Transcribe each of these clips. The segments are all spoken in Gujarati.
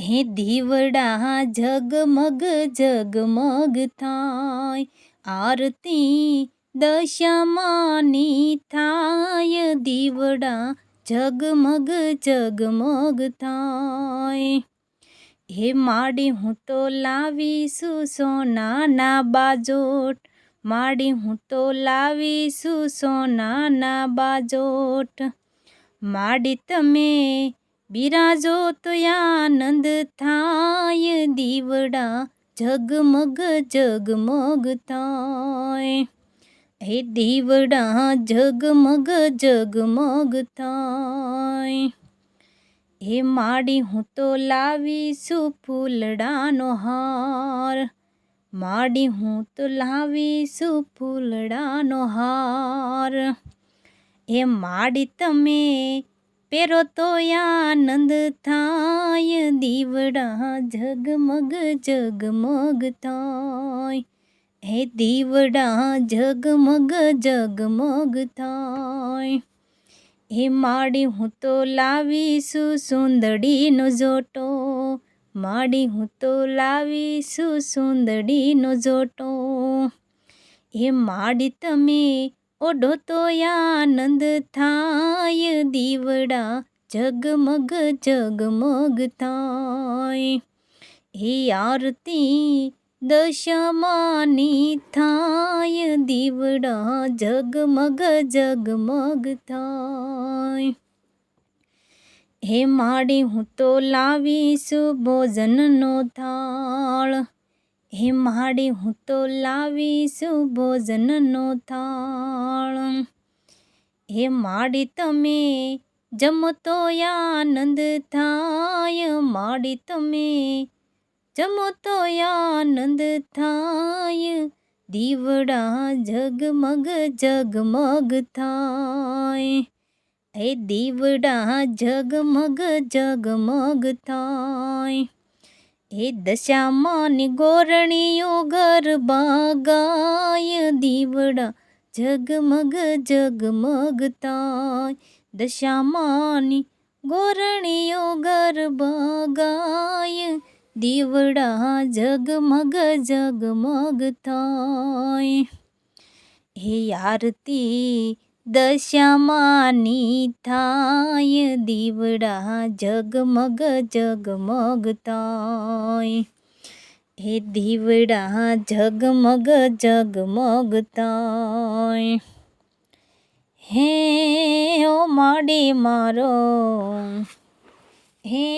હે દીવડા, ઝગમગ ઝગમગ થાય. આરતી દશામાની થાય. દીવડા, ઝગમગ ઝગમગ થાય. હે માડી, હું તો લાવીશું સોનાના બાજોટ. માડી, હું તો લાવીશું સોનાના બાજોટ. માડી, તમે બિરાજો તો આનંદ થાય, દીવડા ઝગમગ ઝગમગ થાય. હે દીવડા ઝગમગ ઝગમગ થાય. હે માડી હું તો લાવીશું ફૂલડાનો હાર. માડી હું તો લાવીશું ફૂલડાનો હાર. હે માડી તમે પેરો તો આનંદ થાય, દીવડા ઝગમગ ઝગમગ થાય. હે દીવડા ઝગમગ ઝગમગ થાય. હે માડી હું તો લાવીશું સુંદડીનો જોટો. માડી હું તો લાવીશું સુંદડીનો જોટો. હે માડી તમે ઓઢો તો આનંદ થાય, દીવડા જગમગ જગમગ થાય. હે આરતી દશમાની થાય, દીવડા જગમગ જગમગ થાય. હે માડી, હું તો લાવીશું ભોજનનો થાળ. હે માડી, હું તો લાવીશું ભોજનનો થાળ. હે માડી, તમે જમો તો આનંદ થાય. માડી, તમે જમો તો આનંદ થાય. દીવડા ઝગમગ ઝગમગ થાય. હે દીવડા ઝગમગ ઝગમગ થાય. હે દશામાની ગોરણીઓ ગરબા ગાય દીવડા જગમગ જગમગતાય દશામાની ગોરણીઓ ગરબા ગાય દીવડા જગમગ જગમગતાય હે આરતી દશામાની થાય, દીવડા જગમગ ઝગમગ થાય હે દીવડા જગમગ ઝગમગ થાય હે ઓ માડી મારો, હે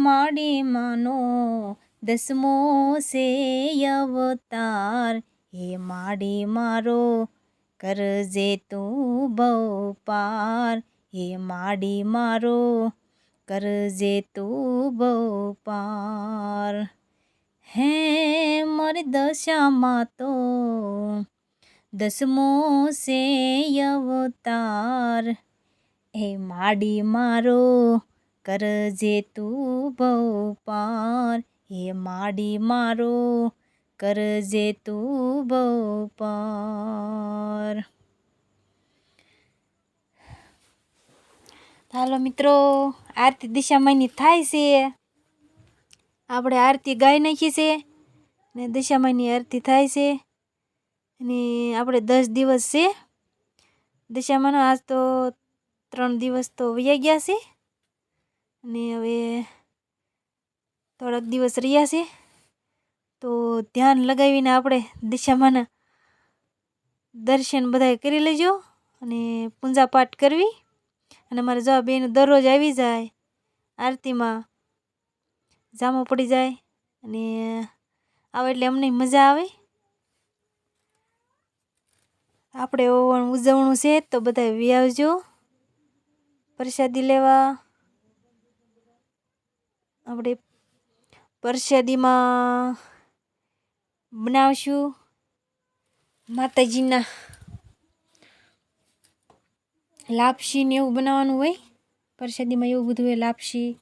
માડી માનો, દસમો સે અવતાર. હે માડી મારો કરજે તું બહુ પાર હે માડી મારો કરજે તું બહુ પાર હે મારી દશામાં તો દસમો સે અવતાર હે માડી મારો કરજે તું બહુ પાર હે માડી મારો કરજે તું બહુ પાર હાલો મિત્રો, આરતી દિશામાની થાય છે. આપણે આરતી ગાઈ નાખી છે ને દિશામાની આરતી થાય છે. અને આપણે દસ દિવસ છે. દિશામાંનો આજ તો ત્રણ દિવસ તો વયા ગયા છે. અને હવે થોડાક દિવસ રહ્યા છે. તો ધ્યાન લગાવીને આપણે દિશામાના દર્શન બધાએ કરી લેજો અને પૂંજાપાઠ કરવી. અને મારે જવાબ બેન દરરોજ આવી જાય, આરતીમાં જામો પડી જાય અને આવે એટલે અમને મજા આવે. આપણે ઉજવણું છે તો બધા વ્યાવજો પ્રસાદી લેવા. આપણે પ્રસાદીમાં બનાવશું માતાજીના લાપસી ને એવું બનાવવાનું હોય? પ્રસાદીમાં એવું બધું હોય લાપસી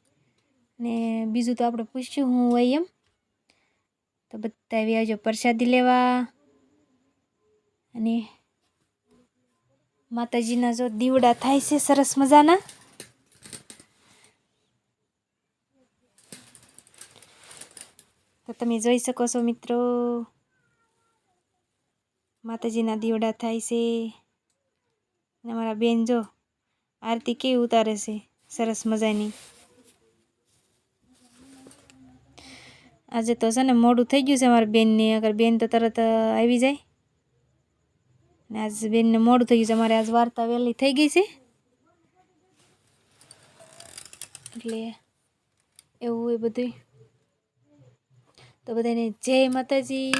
ને બીજું તો આપણે પૂછ્યું હું હોય એમ. તો બધા આવી આવજો પ્રસાદી લેવા. અને માતાજીના જો દીવડા થાય છે, સરસ મજાના. તમે જોઈ શકો છો મિત્રો માતાજીના દીવડા થાય છે અને મારા બેન જો આરતી કેવી ઉતારે છે સરસ મજાની આજે તો છે ને મોડું થઈ ગયું છે મારા બેનને અગર બેન તો તરત આવી જાય ને આજ બેનને મોડું થઈ ગયું છે અમારે આજ વાર્તા વહેલી થઈ ગઈ છે એટલે એવું એ બધું તો બધાને જય માતાજી